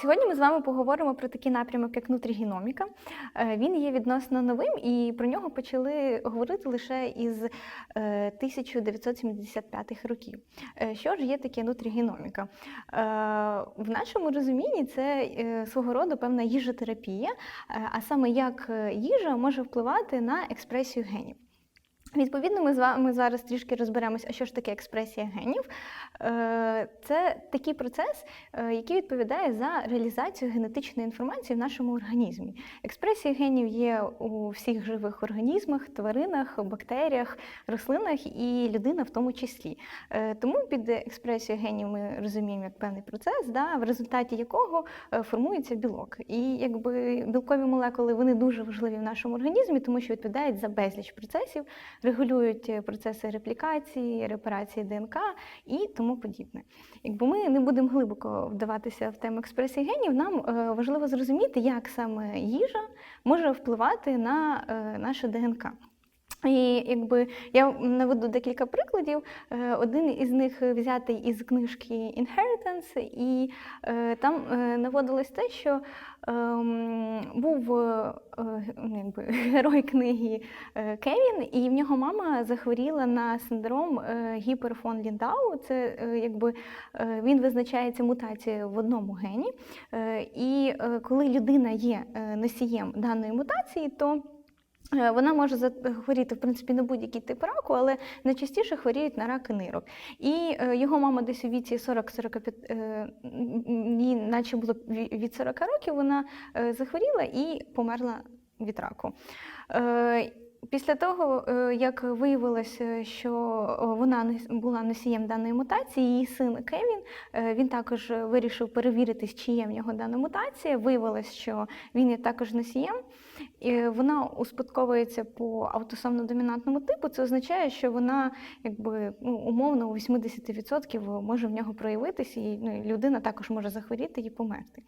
Сьогодні ми з вами поговоримо про такий напрямок, як нутрігеноміка. Е, Він є відносно новим, і про нього почали говорити лише із е, 1975 років. Е, Що ж є таке нутрігеноміка? Е, В нашому розумінні це е, свого роду певна їжотерапія, е, а саме як е, їжа може впливати на експресію генів. Відповідно, ми з вами зараз трішки розберемось, а що ж таке експресія генів. Е, Це такий процес, е, який відповідає за реалізацію генетичної інформації в нашому організмі. Експресія генів є у всіх живих організмах, тваринах, бактеріях, рослинах і людина в тому числі. Е, Тому під експресією генів ми розуміємо як певний процес, да, в результаті якого формується білок. І якби білкові молекули вони дуже важливі в нашому організмі, тому що відповідають за безліч процесів регулюють е, процеси реплікації, репарації ДНК і тому подібне. Якби ми не будемо глибоко вдаватися в тему експресії генів, нам е, важливо зрозуміти, як саме їжа може впливати на е, наше ДНК. І якби я наведу декілька прикладів. Е, Один із них взятий із книжки Inheritance, і е, там е, наводилось те, що ем, був ну, якби, герой книги Кевін, і в нього мама захворіла на синдром гіперфон Ліндау. Це якби він визначається мутацією в одному гені. І коли людина є носієм даної мутації, то Вона може захворіти, в принципі, на будь-який тип раку, але найчастіше хворіють на раки нирок. І е, його мама десь у віці 40-45, е, їй наче було від 40 років, вона е, захворіла і померла від раку. Е, Після того, е, як виявилося, що е, вона була носієм даної мутації, її син Кевін, е, він також вирішив перевірити, чи є в нього дана мутація. Виявилось, що він є також носієм. І вона успадковується по аутосомно-домінантному типу. Це означає, що вона якби ну, умовно у 80% може в нього проявитися, і ну, людина також може захворіти і померти.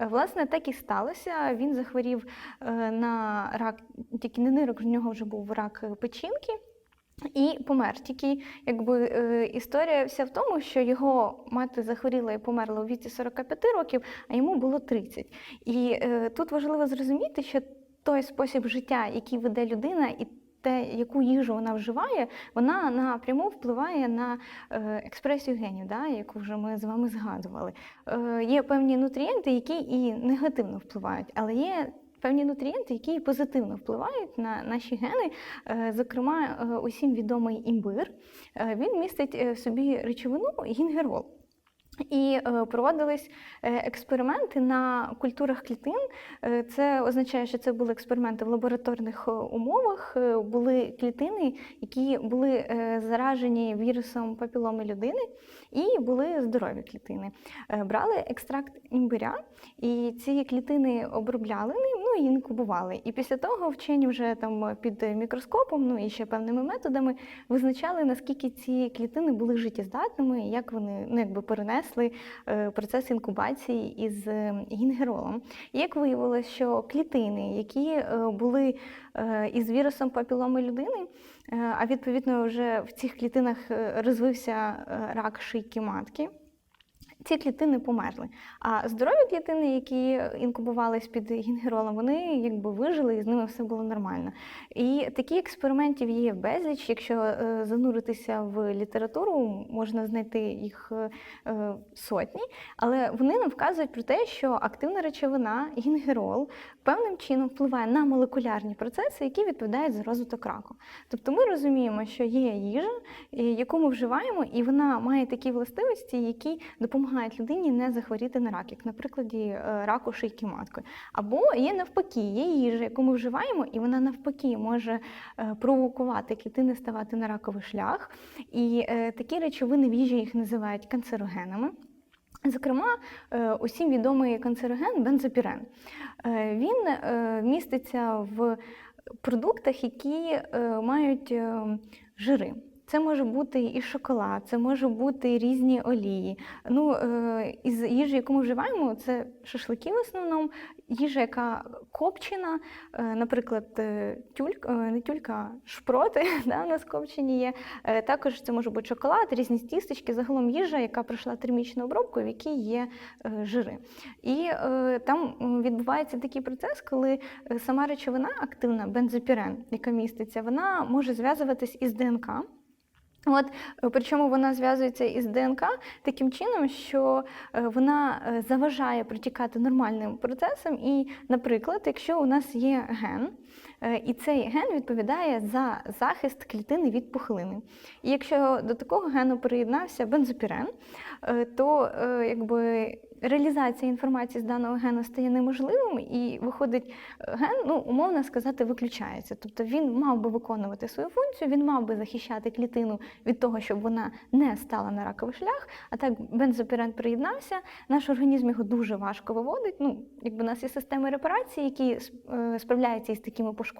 Е, Власне, так і сталося. Він захворів е, на рак, тільки не нирок, в нього вже був рак печінки. І помер. Тільки якби е, історія вся в тому, що його мати захворіла і померла у віці 45 років, а йому було 30. І е, тут важливо зрозуміти, що той спосіб життя, який веде людина, і те, яку їжу вона вживає, вона напряму впливає на е, експресію генів, да, яку вже ми з вами згадували. Е, є певні нутрієнти, які і негативно впливають, але є певні нутрієнти, які позитивно впливають на наші гени. Е, Зокрема, е, усім відомий імбир. Він містить в собі речовину гінгерол. І е, проводились е, експерименти на культурах клітин. Е, Це означає, що це були експерименти в лабораторних умовах. Були клітини, які були заражені вірусом папіломи людини, і були здорові клітини. Брали екстракт імбиря, і ці клітини обробляли ним, інкубували. І після того вчені вже там під мікроскопом, ну і ще певними методами визначали, наскільки ці клітини були життєздатними, як вони ну, якби перенесли е, процес інкубації із е, гінгеролом. І як виявилося, що клітини, які е, були із вірусом папіломи людини, а відповідно вже в цих клітинах розвився рак шийки матки. Ці клітини померли. А здорові клітини, які інкубувались під гінгеролом, вони якби вижили і з ними все було нормально. І таких експериментів є безліч. Якщо е, зануритися в літературу, можна знайти їх е, е, сотні, але вони нам вказують про те, що активна речовина гінгерол певним чином впливає на молекулярні процеси, які відповідають за розвиток раку. Тобто ми розуміємо, що є їжа, яку ми вживаємо, і вона має такі властивості, які допомагають людині не захворіти на рак, як на прикладі е, раку шийки маткою. Або є навпаки, є їжа, яку ми вживаємо, і вона навпаки може е, провокувати клітини ставати на раковий шлях. І е, такі речовини в їжі їх називають канцерогенами. Зокрема, усім відомий канцероген бензопірен. Він міститься в продуктах, які мають е, жири. Це може бути і шоколад, це може бути різні олії. Ну, е, із їжі, яку ми вживаємо, це шашлики в основному, їжа, яка копчена, е, наприклад, е, тюлька, не тюлька, шпроти да, у нас копчені є. Також це може бути шоколад, різні тістечки, загалом їжа, яка пройшла термічну обробку, в якій є жири. І там відбувається такий процес, коли сама речовина активна, бензопірен, яка міститься, вона може зв'язуватись із ДНК. От, е, причому вона зв'язується із ДНК таким чином, що е, вона е, заважає протікати нормальним процесам. І, наприклад, якщо у нас є ген, і цей ген відповідає за захист клітини від пухлини. І якщо до такого гену приєднався бензопірен, е, то е, якби реалізація інформації з даного гену стає неможливим, і виходить е, ген, ну умовно сказати, виключається. Тобто він мав би виконувати свою функцію, він мав би захищати клітину від того, щоб вона не стала на раковий шлях. А так бензопірен приєднався, наш організм його дуже важко виводить. Ну, якби у нас є системи репарації, які е, справляються із такими пошкодженнями,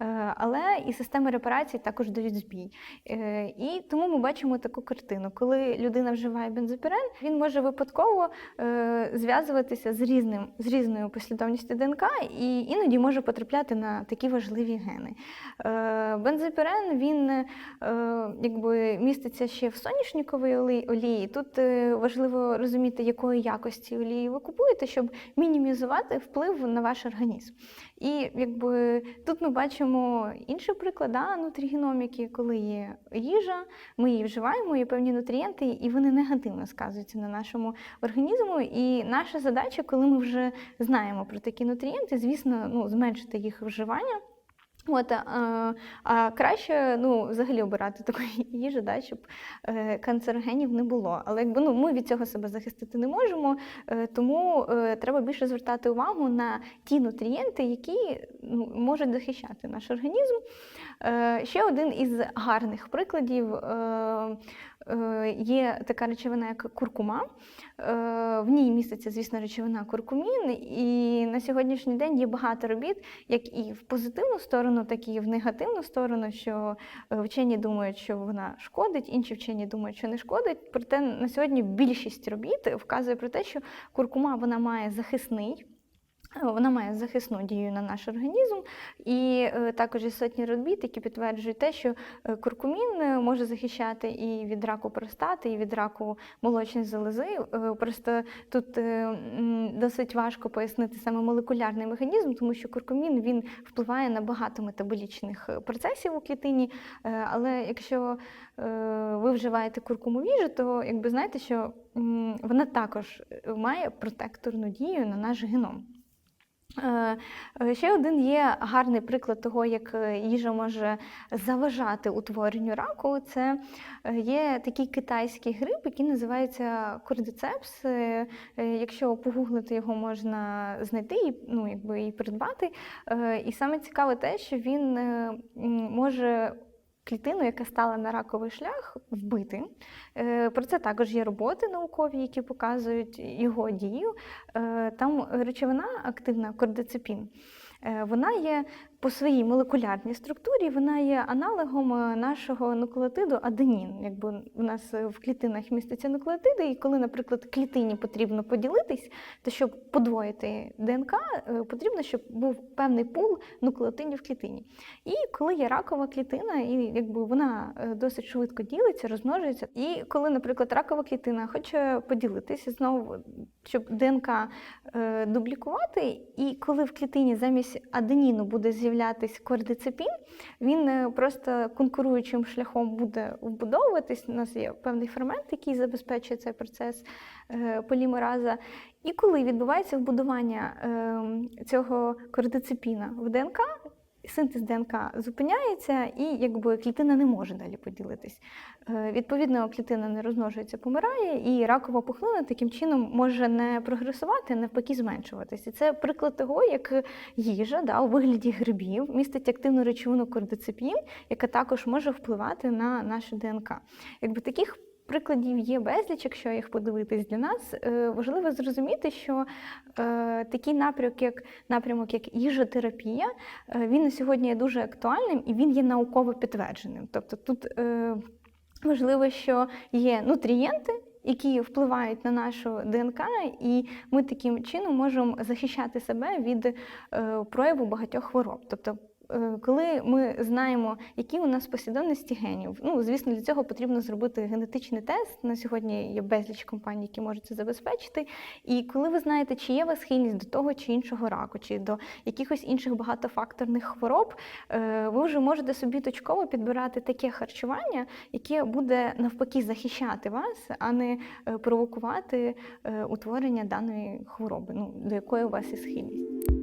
е, але і системи репарації також дають збій. Е, І тому ми бачимо таку картину. Коли людина вживає бензопірен, він може випадково е, зв'язуватися з різним з різною послідовністю ДНК і іноді може потрапляти на такі важливі гени. Бензопірен він якби міститься ще в соняшниковій олії. Тут важливо розуміти, якої якості олії ви купуєте, щоб мінімізувати вплив на ваш організм. І якби тут ми бачимо інший приклад да, нутрігеноміки, коли є їжа, ми її вживаємо, є певні нутрієнти, і вони негативно сказуються на нашому організму. І наша задача, коли ми вже знаємо про такі нутрієнти, звісно, ну, зменшити їх вживання. От, а, а краще ну, взагалі обирати таку їжу, да, щоб е, канцерогенів не було. Але якби ну, ми від цього себе захистити не можемо, е, тому е, треба більше звертати увагу на ті нутрієнти, які ну, можуть захищати наш організм. Е, ще один із гарних прикладів е, е, є така речовина, як куркума. Е, в ній міститься, звісно, речовина куркумін, і на сьогоднішній день є багато робіт, як і в позитивну сторону, так і в негативну сторону, що е, вчені думають, що вона шкодить, інші вчені думають, що не шкодить. Проте на сьогодні більшість робіт вказує про те, що куркума вона має захисний. Вона має захисну дію на наш організм, і е, також є сотні робіт, які підтверджують те, що е, куркумін е, може захищати і від раку простати, і від раку молочної залози. Просто тут досить важко пояснити саме молекулярний механізм, тому що куркумін він впливає на багато метаболічних процесів у клітині. Але якщо ви вживаєте куркуму їжу, то якби знаєте, що вона також має протекторну дію на наш геном. Е, е, Ще один є гарний приклад того, як е, їжа може заважати утворенню раку. Це є такий китайський гриб, який називається кордицепс. Якщо погуглити його, можна знайти і, ну, якби, і придбати. І саме цікаве те, що він може клітину, яка стала на раковий шлях, вбити. Е, Про це також є роботи наукові, які показують його дію. Е, Там речовина активна кордицепін. Е, Вона є по своїй молекулярній структурі, вона є аналогом е, нашого нуклеотиду аденін. Якби у нас е, в клітинах містяться нуклеотиди, і коли, наприклад, клітині потрібно поділитись, то щоб подвоїти ДНК, е, потрібно, щоб був певний пул нуклеотидів в клітині. І коли є ракова клітина, і якби вона досить швидко ділиться, розмножується. І коли, наприклад, ракова клітина хоче поділитися знову, щоб ДНК дублікувати, і коли в клітині замість аденіну буде з'являтись кордицепін, він е, просто конкуруючим шляхом буде вбудовуватись. У нас є певний фермент, який забезпечує цей процес е, полімераза. І коли відбувається вбудування е, цього кордицепіна в ДНК, синтез ДНК зупиняється, і якби клітина не може далі поділитись. Е, Відповідно, клітина не розмножується, помирає, і ракова пухлина таким чином може не прогресувати, а навпаки, зменшуватись. І це приклад того, як їжа да, у вигляді грибів містить активну речовину кордицепін, яка також може впливати на наше ДНК. Якби таких Прикладів є безліч, якщо їх подивитись для нас. е, Важливо зрозуміти, що е, такий напрямок, як напрямок, як їжотерапія, е, він на сьогодні є дуже актуальним і він є науково підтвердженим. Тобто тут важливо, що є нутрієнти. Які впливають на нашу ДНК, і ми таким чином можемо захищати себе від прояву багатьох хвороб. Тобто, коли ми знаємо, які у нас послідовності генів, ну звісно, для цього потрібно зробити генетичний тест. На сьогодні є безліч компаній, які можуть це забезпечити. І коли ви знаєте, чи є у вас схильність до того чи іншого раку, чи до якихось інших багатофакторних хвороб, е, ви вже можете собі точково підбирати таке харчування, яке буде навпаки захищати вас, а не е, провокувати е, утворення даної хвороби, ну до якої у вас є схильність.